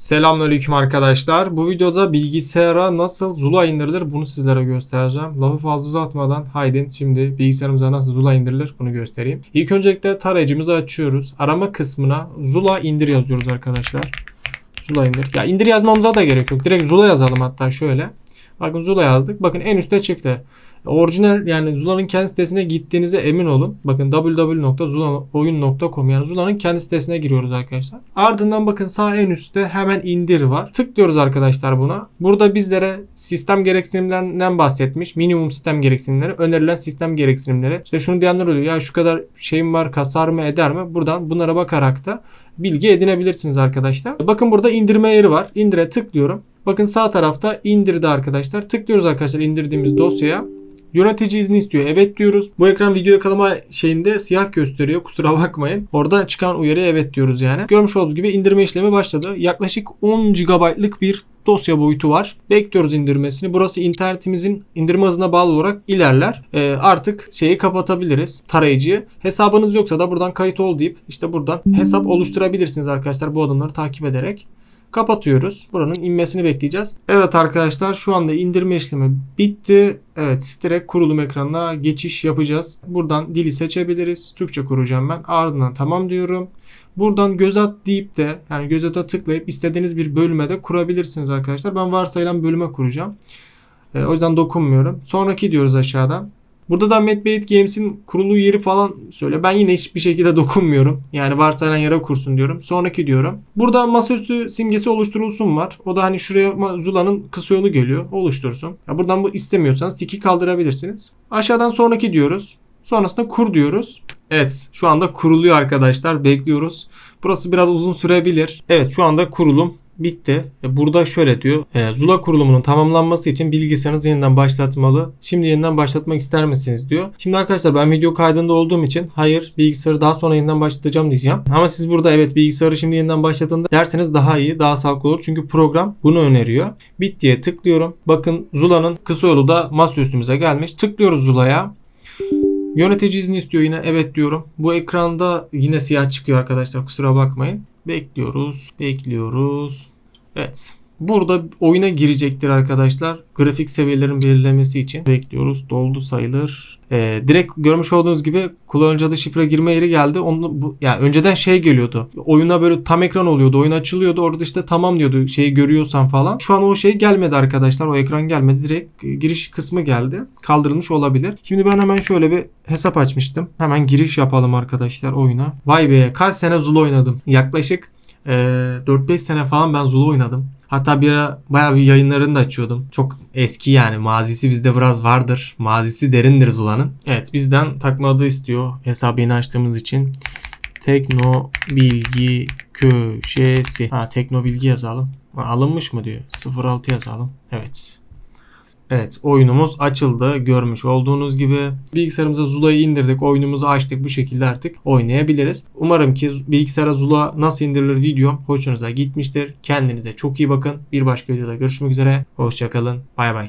Selamünaleyküm arkadaşlar. Bu videoda bilgisayara nasıl Zula indirilir bunu sizlere göstereceğim. Lafı fazla uzatmadan haydi şimdi bilgisayarımıza nasıl Zula indirilir bunu göstereyım. İlk öncelikle tarayıcımızı açıyoruz. Arama kısmına Zula indir yazıyoruz arkadaşlar. Zula indir. Ya indir yazmamıza da gerek yok. Direkt Zula yazalım hatta şöyle. Bakın Zula yazdık. Bakın en üstte çıktı. Orijinal yani Zula'nın kendi sitesine gittiğinize emin olun. Bakın www.zulaoyun.com yani Zula'nın kendi sitesine giriyoruz arkadaşlar. Ardından bakın sağ en üstte hemen indir var. Tıklıyoruz arkadaşlar buna. Burada bizlere sistem gereksinimlerinden bahsetmiş. Minimum sistem gereksinimleri, önerilen sistem gereksinimleri. İşte şunu diyenler oluyor. Ya şu kadar şeyim var kasar mı eder mi? Buradan bunlara bakarak da bilgi edinebilirsiniz arkadaşlar. Bakın burada indirme yeri var. İndire tıklıyorum. Bakın sağ tarafta indirdi arkadaşlar. Tıklıyoruz arkadaşlar indirdiğimiz dosyaya. Yönetici izni istiyor. Evet diyoruz. Bu ekran video yakalama şeyinde siyah gösteriyor. Kusura bakmayın. Orada çıkan uyarıya evet diyoruz yani. Görmüş olduğunuz gibi indirme işlemi başladı. Yaklaşık 10 GB'lık bir dosya boyutu var. Bekliyoruz indirmesini. Burası internetimizin indirme hızına bağlı olarak ilerler. Ee, artık şeyi kapatabiliriz. Tarayıcıyı. Hesabınız yoksa da buradan kayıt ol deyip işte buradan hesap oluşturabilirsiniz arkadaşlar bu adımları takip ederek kapatıyoruz. Buranın inmesini bekleyeceğiz. Evet arkadaşlar şu anda indirme işlemi bitti. Evet direkt kurulum ekranına geçiş yapacağız. Buradan dili seçebiliriz. Türkçe kuracağım ben. Ardından tamam diyorum. Buradan göz at deyip de yani göz ata tıklayıp istediğiniz bir bölüme de kurabilirsiniz arkadaşlar. Ben varsayılan bölüme kuracağım. Ee, o yüzden dokunmuyorum. Sonraki diyoruz aşağıdan. Burada da Medbait Games'in kurulu yeri falan söyle. Ben yine hiçbir şekilde dokunmuyorum. Yani varsayılan yere kursun diyorum. Sonraki diyorum. Burada masaüstü simgesi oluşturulsun var. O da hani şuraya Zula'nın kısa yolu geliyor. Oluştursun. Ya buradan bu istemiyorsanız tiki kaldırabilirsiniz. Aşağıdan sonraki diyoruz. Sonrasında kur diyoruz. Evet şu anda kuruluyor arkadaşlar. Bekliyoruz. Burası biraz uzun sürebilir. Evet şu anda kurulum bitti. E, Burada şöyle diyor. e, Zula kurulumunun tamamlanması için bilgisayarınızı yeniden başlatmalı. Şimdi yeniden başlatmak ister misiniz diyor. Şimdi arkadaşlar ben video kaydında olduğum için hayır bilgisayarı daha sonra yeniden başlatacağım diyeceğim. Ama siz burada evet bilgisayarı şimdi yeniden başlatın derseniz daha iyi, daha sağlıklı olur. Çünkü program bunu öneriyor. Bit diye tıklıyorum. Bakın Zula'nın kısa yolu da masa üstümüze gelmiş. Tıklıyoruz Zula'ya. Yönetici izni istiyor yine evet diyorum. Bu ekranda yine siyah çıkıyor arkadaşlar kusura bakmayın. Bekliyoruz, bekliyoruz. Evet. Burada oyuna girecektir arkadaşlar. Grafik seviyelerin belirlemesi için bekliyoruz. Doldu sayılır. Ee, direkt görmüş olduğunuz gibi kullanıcı adı şifre girme yeri geldi. Onu bu ya önceden şey geliyordu. Oyuna böyle tam ekran oluyordu. Oyun açılıyordu. Orada işte tamam diyordu. Şeyi görüyorsan falan. Şu an o şey gelmedi arkadaşlar. O ekran gelmedi. Direkt e, giriş kısmı geldi. Kaldırılmış olabilir. Şimdi ben hemen şöyle bir hesap açmıştım. Hemen giriş yapalım arkadaşlar oyuna. Vay be kaç sene Zula oynadım. Yaklaşık e, 4-5 sene falan ben Zula oynadım. Hatta bir ara bayağı bir yayınlarını da açıyordum. Çok eski yani mazisi bizde biraz vardır. Mazisi derindir Zula'nın. Evet bizden takma adı istiyor hesabı yeni açtığımız için. Tekno Bilgi Köşesi. Ha Tekno Bilgi yazalım. Alınmış mı diyor. 06 yazalım. Evet. Evet oyunumuz açıldı. Görmüş olduğunuz gibi bilgisayarımıza Zula'yı indirdik. Oyunumuzu açtık. Bu şekilde artık oynayabiliriz. Umarım ki bilgisayara Zula nasıl indirilir videom hoşunuza gitmiştir. Kendinize çok iyi bakın. Bir başka videoda görüşmek üzere. Hoşçakalın. Bay bay.